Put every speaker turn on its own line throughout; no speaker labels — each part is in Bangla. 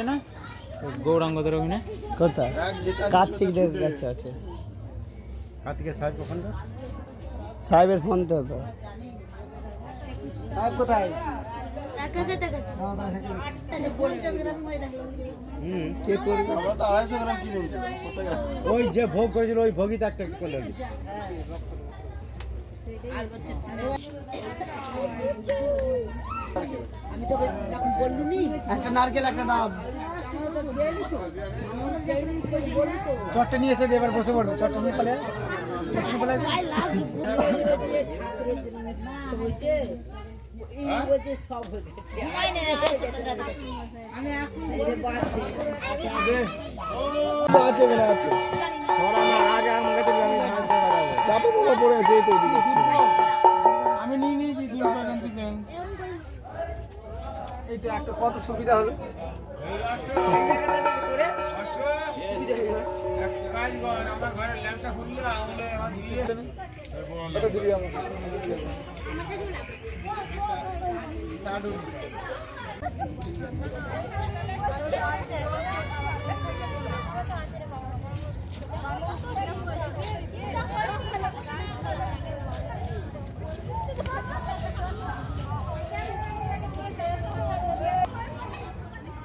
আছে না? গৌরাঙ্গদের অভিনয়?
কোথায়? কার্তিক দেব কাছে আছে।
কার্তিকের সাহেব ওখানটা
সাহেবের ফোন তো তো। সাহেব কোথায়?
ওই যে ভোগ করেছিল ওই ভোগই তো একটা করলে।
আমি তো
একটা নারকেল একটা ডাব।
আমি তো গেলি তো আমি যাইনি তো বললি তো
চটটা নিয়ে এসে দিয়ে এবার বসে পড়বে। চটটা নিয়ে পালে চটটা আছে আছে আগে আমার কাছে চাপে পড়ে আছে
আমি নিয়ে নিয়েছি দুই
এইটা একটা কত সুবিধা হবে এটা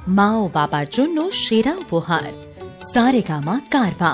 মা ও বাবার জন্য সেরা উপহার সারেগামা কারবা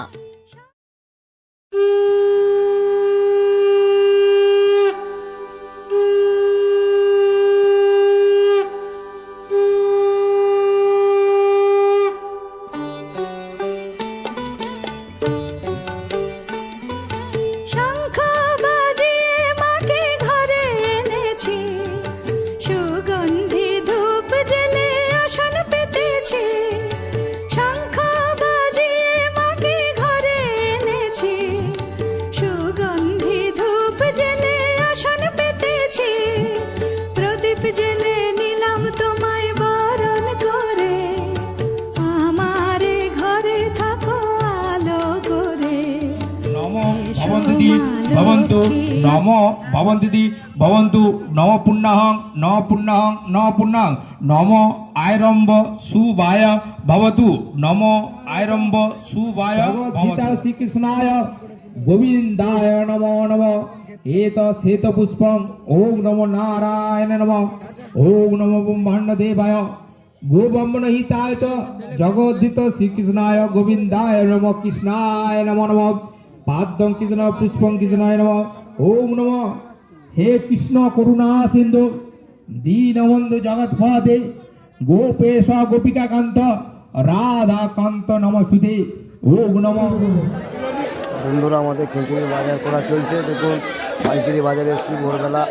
নম ভবন্তি ভবন্তু নম পুণ্যাহং নম পুণ্যাহং নম পুণ্যাং নম আয়রম্ব সুবায় ভবতু নম আয়রম্ব সুবায় শ্রীকৃষ্ণায় গোবিন্দায় নম নম এত শ্বেত পুষ্পং ওম নম নারায়ণ নম ওম নম ব্রহ্মাণ্ড দেবায় গোবম্বন হিতায় চ জগদ্ধিত শ্রীকৃষ্ণায় গোবিন্দায় নম কৃষ্ণায় নম নম পাদ্যং কৃষ্ণ পুষ্পং কৃষ্ণায় নম ওম নম। হে কৃষ্ণ করুণা সিন্ধু, দীনবন্ধু জগৎপদে গোপেশ গোপিকাকান্ত, রাধাকান্ত নমস্তুতে। ওম নম।
বন্ধুরা, আমাদের খিচুড়ির বাজার করা চলছে। দেখুন, পাইকারি বাজারে এসেছি ভোরবেলা।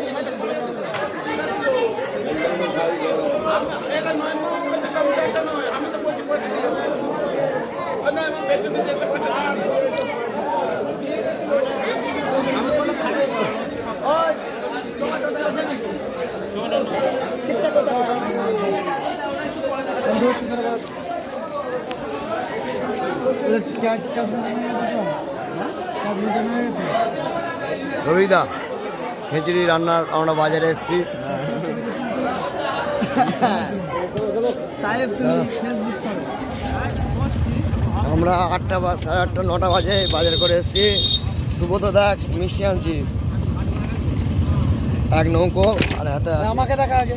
রবিদা খিচুড়ি রান্নার আমরা বাজারে এসেছি।
করো।
আমরা আটটা বা সাড়ে আটটা নটা বাজে বাজার করে এসেছি। সুব্রত দেখ মিষ্টি আনছি। এক নৌকো আর হাতে
আমাকে দেখা আগে।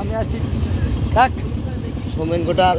আমি আছি। দেখ।
সৌমেন গোটাল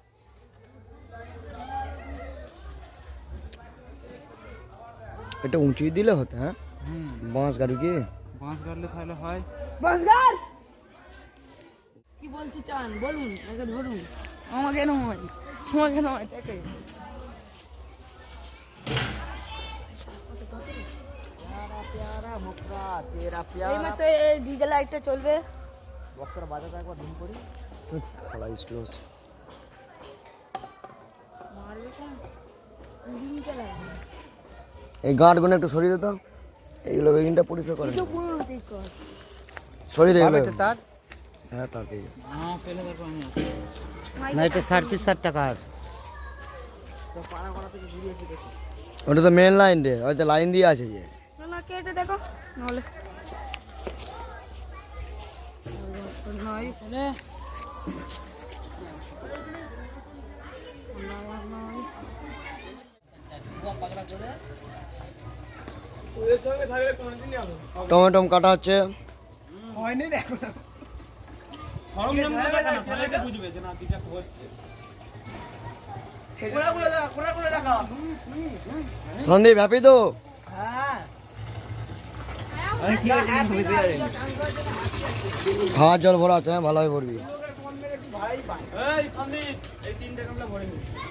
এটা উঁচুই দিলে হতো হ্যাঁ? বাঁশ গাড়ি কি?
বাঁশ গাড়লে তাহলে হয়।
বসগার কি বলতে চান? বলুন আগে ধরুন। আমাকে নয় তোমাকে নয় তাকে? এই মাত্র এই ডিজে লাইটটা চলবে।
শালা স্লো এই গাঁটগুলো একটু সরিয়ে দিত এইগুলো বেগিনটা পরিষ্কার করে সরিয়ে।
তো তার।
হ্যাঁ তা পেয়ে যাবে।
হ্যাঁ। না এটা সার্ভিস তার টাকা। আর
ওটা তো মেন লাইন রে। হয়তো লাইন দিয়ে আছে যে।
না না কেটে দেখো নাহলে। নয়
টমেটো কাটা হচ্ছে। সন্দীপ হ্যাপি তো? খাওয়ার জল ভরা আছে হ্যাঁ ভালোভাবে ভরবি।
সুর আছে না জুতো পরে আবার ঘুম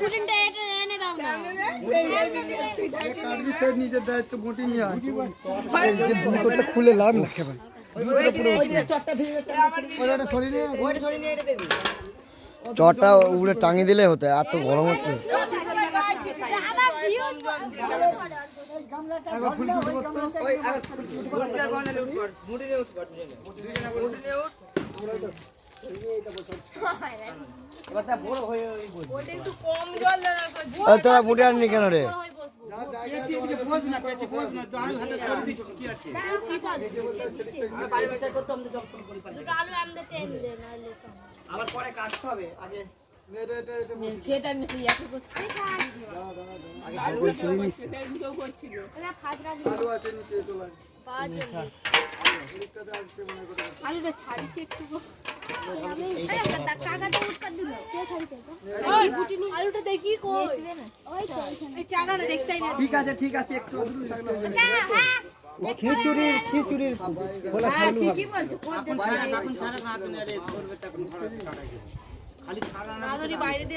বুটিনটা এটা এনে দাও না।
খুলে লাভ না
উপরে টাঙিয়ে দিলে হতো, এত গরম হচ্ছে। তোরা বুটে আননি কেন রে?
আবার পরে কাটতে হবে আগে সেটা মিশে যাচ্ছে করতে আলুটা ছাড়িতে একটু
ঠিক আছে ঠিক আছে একটু খিচুড়ির খিচুড়ির খোলা খাওয়ালু হবে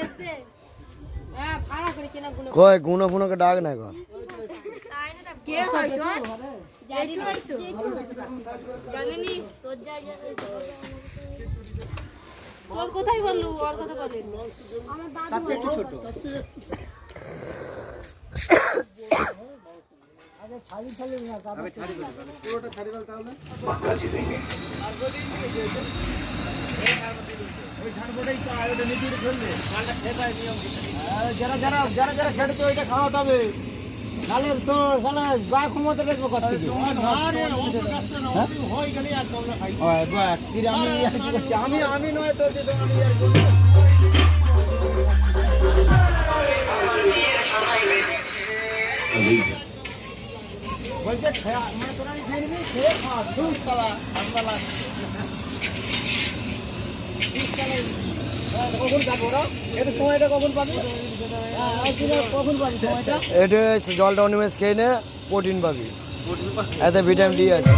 আসছে হ্যাঁ
গুনো ফুনোকে ডাক না এখন।
তোর? কোথায় বললু? ওর কথা বলেন। আমার দাদু
একটু ছোট পুরোটা ছাড়ি বল তাহলে যারা যারা যারা যারা খেটেছে ওইটা খাওয়াতে হবে তাহলে তো সালা গা ক্ষমতা দেখব কত আমি আমি নয় তো আমি আর। বলছে খেয়া মানে তোরা খেয়ে নিবি খেয়ে দুধ সালা হ্যাঁ,
এটা জলটা অনিমেষ খেয়ে নে প্রোটিন পাবি। এতে ভিটামিন ডি আছে।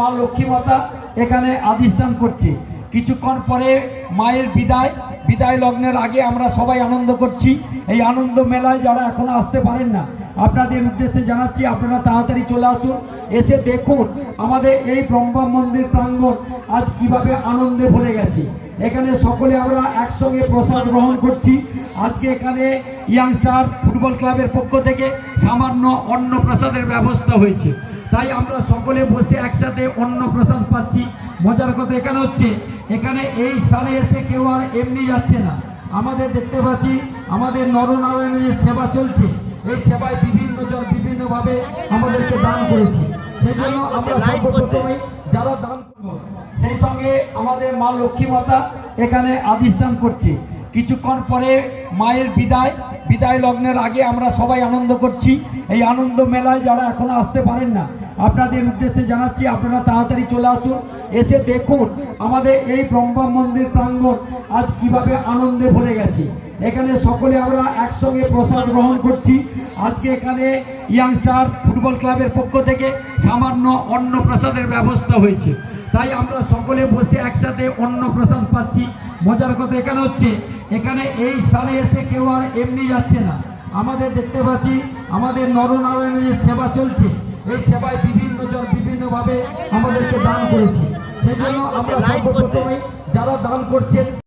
মা লক্ষ্মী মাতা এখানে আদিস্থান করছে। কিছুক্ষণ পরে মায়ের বিদায় বিদায় লগ্নের আগে আমরা সবাই আনন্দ করছি। এই আনন্দ মেলায় যারা এখনও আসতে পারেন না, আপনাদের উদ্দেশ্যে জানাচ্ছি, আপনারা তাড়াতাড়ি চলে আসুন। এসে দেখুন আমাদের এই ব্রহ্মা মন্দির প্রাঙ্গণ আজ কীভাবে আনন্দে ভরে গেছে। এখানে সকলে আমরা একসঙ্গে প্রসাদ গ্রহণ করছি। আজকে এখানে ইয়াংস্টার ফুটবল ক্লাবের পক্ষ থেকে সামান্য অন্ন প্রসাদের ব্যবস্থা হয়েছে। তাই আমরা সকলে বসে একসাথে অন্ন প্রসাদ পাচ্ছি। মজার কথা এখানে হচ্ছে, এখানে এই স্থানে এসে কেউ আর এমনি যাচ্ছে না। আমাদের দেখতে পাচ্ছি, আমাদের নরনারায়ণের যে সেবা চলছে। এই সেবায় বিভিন্ন জন বিভিন্নভাবে আমাদেরকে দান করেছে। সেই জন্য আমরা সর্বপ্রথমে যারা দান করব, সেই সঙ্গে আমাদের মা লক্ষ্মী মাতা এখানে আদিস্থান করছে। কিছুক্ষণ পরে মায়ের বিদায় বিদায় লগ্নের আগে আমরা সবাই আনন্দ করছি। এই আনন্দ মেলায় যারা এখনও আসতে পারেন না আপনাদের উদ্দেশ্যে জানাচ্ছি, আপনারা তাড়াতাড়ি চলে আসুন। এসে দেখুন আমাদের এই ব্রহ্মা মন্দির প্রাঙ্গণ আজ কীভাবে আনন্দে ভরে গেছে। এখানে সকলে আমরা একসঙ্গে প্রসাদ গ্রহণ করছি। আজকে এখানে ইয়াংস্টার ফুটবল ক্লাবের পক্ষ থেকে সামান্য অন্ন প্রসাদের ব্যবস্থা হয়েছে। তাই আমরা সকলে বসে একসাথে অন্ন প্রসাদ পাচ্ছি। মজার কথা এখানে হচ্ছে, এখানে এই স্থানে এসে কেউ আর এমনি যাচ্ছে না। আমাদের দেখতে পাচ্ছি, আমাদের নরনারায়ণের সেবা চলছে। এই সেবায় বিভিন্ন জন বিভিন্নভাবে আমাদেরকে দান করেছে। সেই জন্য আমরা সর্বপ্রথমে যারা দান করছেন